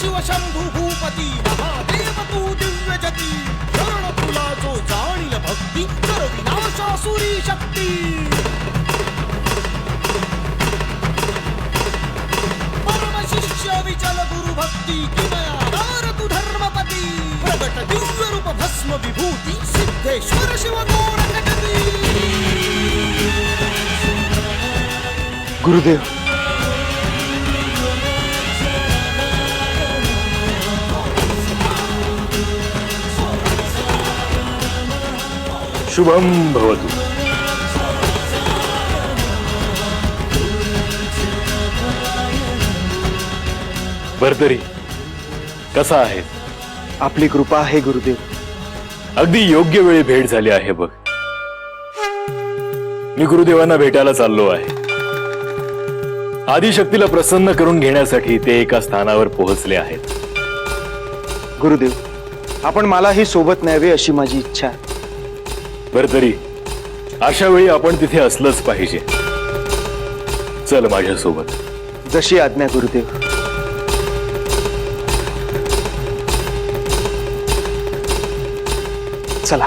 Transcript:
शिव शंभू भूपती महादेव तू दिव्य जती शरण तुला जो जाणील भक्ती कर विनाशासुरी शक्ती परम शिष्य विचल गुरु भक्ती, किमया तू धर्मपती। प्रगट दिव्य रूप भस्म विभूती, सिद्धेश्वर शिव गोरखपती गुरुदेव शुभम भवतु। भरतरी कसा आहे? आपली कृपा आहे गुरुदेव. अगदी योग्य वेळी भेट झाली आहे बघ. मी गुरुदेवांना भेटायला चाललो आहे. आदिशक्तीला प्रसन्न करून घेण्यासाठी ते एका स्थानावर पोहोचले आहेत. गुरुदेव आपण मलाही सोबत न्यावे अशी माझी इच्छा आहे. भरतरी अशा वेळी आपण तिथे असलंच पाहिजे. चल माझ्यासोबत. जशी आज्ञा गुरुदेव. चला.